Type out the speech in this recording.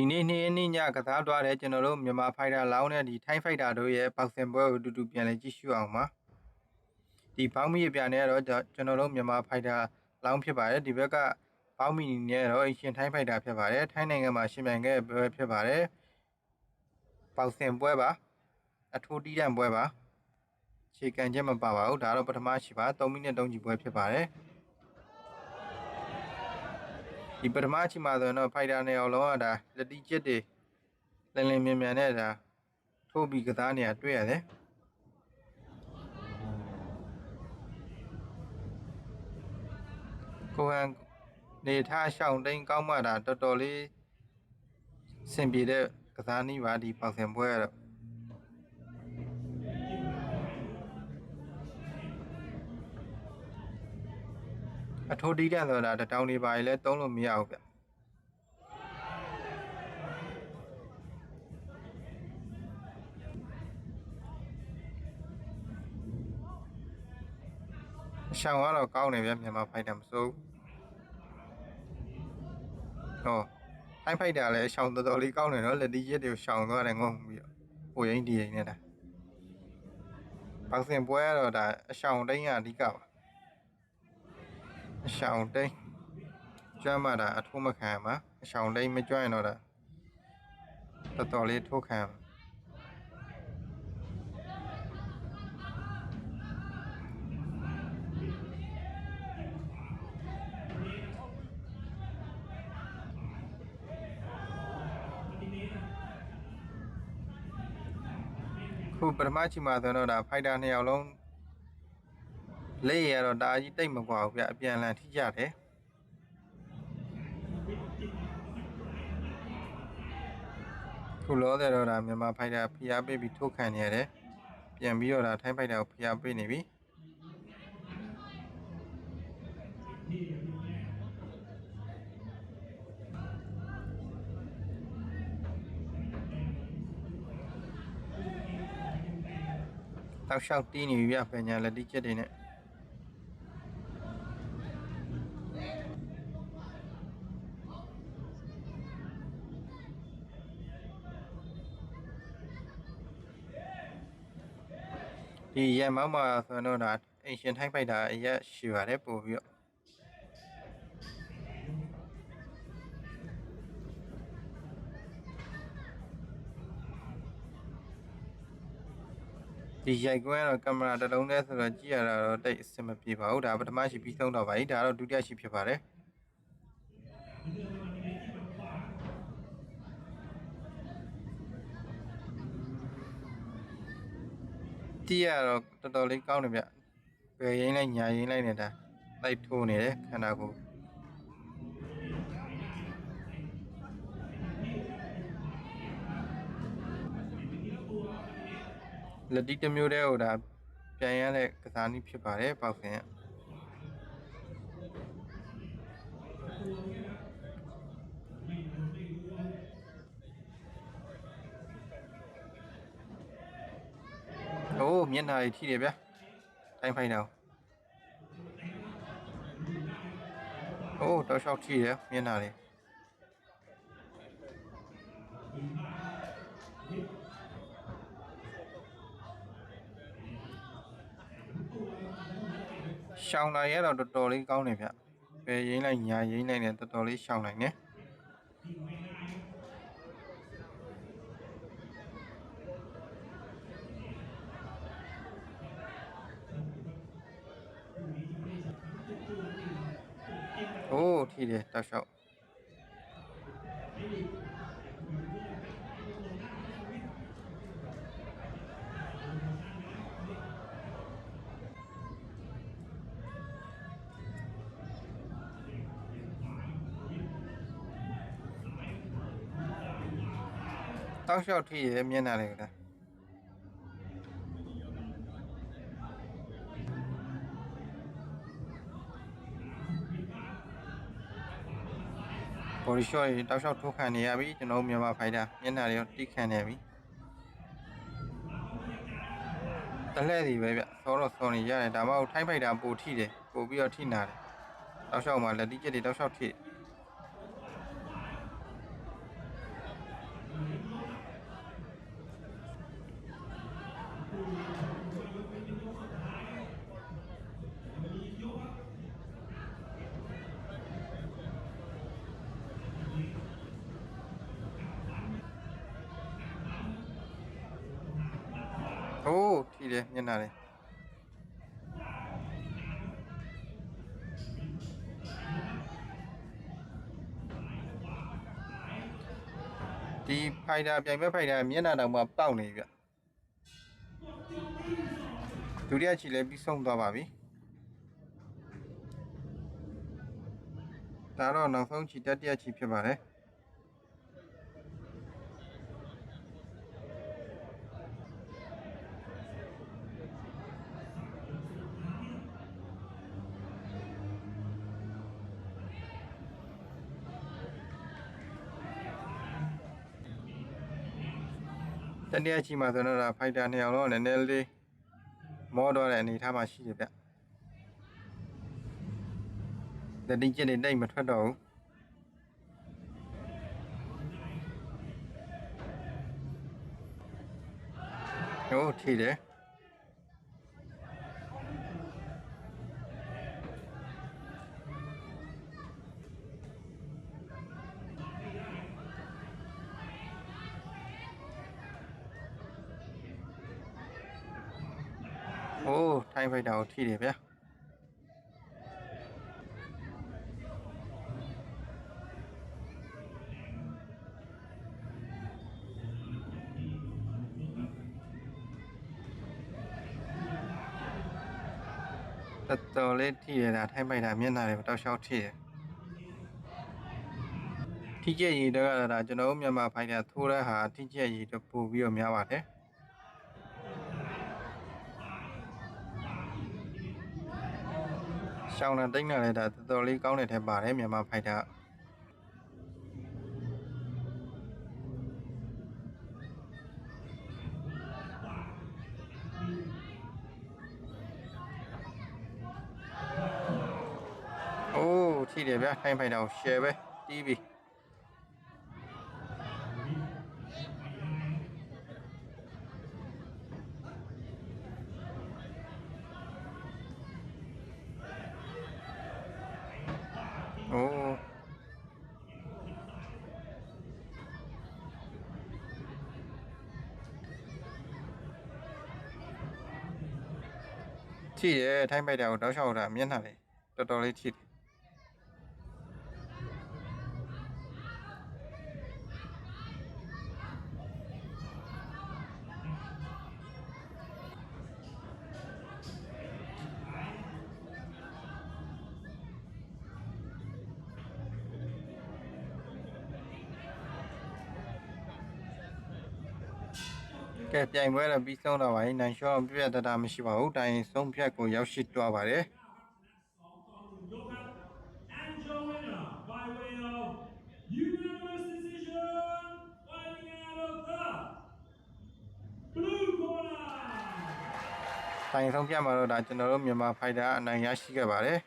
ဒီနေ့နေ့နေ့ညကစားသွားတဲ့ကျွန်တော်တို့မြန်မာဖိုက်တာလောင်းနဲ့ဒီထိုင်းဖိုက်တာတို့ရဲ့ပေါက်စင်ပွဲကိုအတူတူပြန်လည်ကြည့်ရှုအောင်ပါဒီဘောင်းမီပြနဲ့တော့ကျွန်တော်တို့မြန်မာဖိုက်တာလောင်းဖြစ်ပါတယ်ဒီဘက်ကဘောင်းမီနဲ့တော့အရှင်ထိုင်းဖိုက်တာဖြစ်ပါတယ်ထိုင်းနိုင်ငံမှာရှင်ပြိုင်ခဲ့ပွဲဖြစ်ပါတယ်ပေါက်စင်ပွဲပါအထိုးတီးတန့်ပွဲပါခြေကန်ချက်မပါပါဘူးဒါတော့ပထမရှိပါ3မိနစ်တုံးကြီးပွဲဖြစ်ပါတယ် ဒီပထမအချိန်မှာဆိုရင်တော့ဖိုက်တာနဲ့အောင်လုံးကဒါလက်တီချစ်တွေလင်းလင်းမြန်မြန်နဲ့ဒါထိုးပြီးကစားနေတာတွေ့ရတယ်ကိုဟန်နေထားရှောင်းတိန်ကောင်းမှတာတော်တော်လေးစင်ပြေတဲ့ကစားနည်းပါဒီပေါင်စင်ပွဲကတော့ အထိုးတီးတန့်ဆိုတာတတောင်တွေပါလေတုံးလို့မရဘူးဗျအရှောင်းကတော့ကောင်းတယ်ဗျမြန်မာဖိုက်တာမစိုးဟောထိုင်းဖိုက်တာလည်းအရှောင်းတော်တော်လေးကောင်းတယ်နော်လက်တီးရက်တွေကိုရှောင်းသွားတယ်ငုံပြီးတော့ပိုရင်းဒီရင်းနေတာပေါင်စင်ပွဲကတော့ဒါအရှောင်းတိုင်းကအဓိကပါ အရှောင်းတိုင်းကျွမ်းမှတာအထိုးမခံမှာအရှောင်းတိုင်းမကျွမ်းရင်တော့ဒါတော်တော်လေးထိုးခံမှာ ခုပထမချိန်မှာဆိုတော့ဒါဖိုက်တာနှစ်ယောက်လုံးလက်ရတော့ဒါကြီးတိတ်မကွာဘူးဗျအပြန်အလှန်ထိကြတယ်ခုလောတဲ့တော့ဒါမြန်မာဖိုက်တာဖိအားပေးပြီးထုတ်ခံနေရတယ်ပြန်ပြီးတော့ဒါထိုင်းဖိုက်တာကိုဖိအားပေးနေပြီတောက်လျှောက်တီးနေပြီဗျပညာလက်တိချက်တွေနဲ့ ဒီရန်မောင်းမှာဆိုတော့ဒါအင်ရှင်ထိုင်းဖိုက်တာအရက်ရှိပါတယ်ပို့ပြီးတော့ဒီရိုက်ကွင်းကတော့ကင်မရာတစ်လုံးနဲ့ဆိုတော့ကြည့်ရတာတော့တိတ်အဆင်မပြေပါဘူးဒါပထမရှိပြီးဆုံးတော့ပါပြီဒါတော့ဒုတိယရှိဖြစ်ပါတယ် တီးရတော့တော်တော်လေးကောင်းတယ်ဗျပယ်ရင်းလိုက်ညာရင်းလိုက်နေတာလိုက်ထိုးနေတယ်ခန္ဓာကိုယ်လက်တီတစ်မျိုးတည်းဟိုဒါပြန်ရတဲ့ကစားနည်းဖြစ်ပါတယ်ပေါက်ခင် โอ้မျက်နှာကြီးထိတယ်ဗျာတိုင်းဖိုင်တော့โอ้တောက်လျှောက်ထိတယ်မျက်နှာလေးရှောင်းလာရတော့တော်တော်လေးကောင်းတယ်ဗျပဲရင်းလိုက်ညာရင်းလိုက်နဲ့တော်တော်လေးရှောင်းနိုင်တယ် โอ้ထိတယ်တောက်လျှောက်တောက်လျှောက်ထိရ ဘော်ဒီရှော့ကြီးတောက်လျှောက်ထိုးခံနေရပြီကျွန်တော်တို့မြန်မာဖိုင်တာမျက်နှာတွေရောတိခံနေပြီတလှည့်စီပဲဗျစောတော့စောနေရတယ်ဒါမှမဟုတ်ထိုင်းဖိုက်တာပိုထိတယ်ပိုပြီးတော့ထိနာတယ်တောက်လျှောက်မှာလက်တိကျက်တွေတောက်လျှောက်ထိတယ်း ထိတယ်မျက်နှာလေးဒီဖိုက်တာပြိုင်မဲ့ဖိုက်တာမျက်နှာတောင်မှပေါက်နေပြီဗျဒုတိယချီလည်းပြီးဆုံးသွားပါပြီဒါတော့နောက်ဆုံးချီတတိယချီဖြစ်ပါတယ် တတိယချီမှာဆိုတော့ဒါဖိုက်တာနှစ်ယောက်လုံးကလည်းနည်းနည်းလေးမောတော့တဲ့အနေအထားမှာရှိတယ်ဗျတတိကျနေတိတ်မထွက်တော့ဘူးဟိုထိတယ် โอ้ထိုင်းဖိုက်တာကိုထိတယ်ဗျာတော်တော်လေးထိရတာထိုင်းဖိုက်တာမျက်နှာတွေတောက်လျှောက်ထိတယ်ထိကျက်ရည်တော့ကဒါကျွန်တော်တို့မြန်မာဖိုက်တာထိုးတဲ့ဟာထိကျက်ရည်တော့ပို့ပြီးတော့များပါတယ် ရှောင်းလာတိတ်နေလဲဒါတော်တော်လေးကောင်းတဲ့ထဲပါတယ်မြန်မာဖိုက်တာအိုးထိတယ်ဗျာထိုင်းဖိုက်တာကိုရှယ်ပဲတီးပြီအိုး ထိတယ်ထိုင်းဖိုက်တာကိုတောက်လျှောက်တာမျက်နှာလေးတော်တော်လေးထိတယ် ကဲပြိုင်ပွဲတော့ပြီးဆုံးတော့ပါပြီနိုင်ရှော့ပြပြတတ်တာမရှိပါဘူးတိုင်ဆုံးဖြတ်ကိုရောက်ရှိသွားပါတယ် And your winner by way of unanimous decision, fighting out of the blue corner. တိုင်ဆုံးဖြတ်မှာတော့ဒါကျွန်တော်တို့မြန်မာဖိုက်တာအနိုင်ရရှိခဲ့ပါတယ်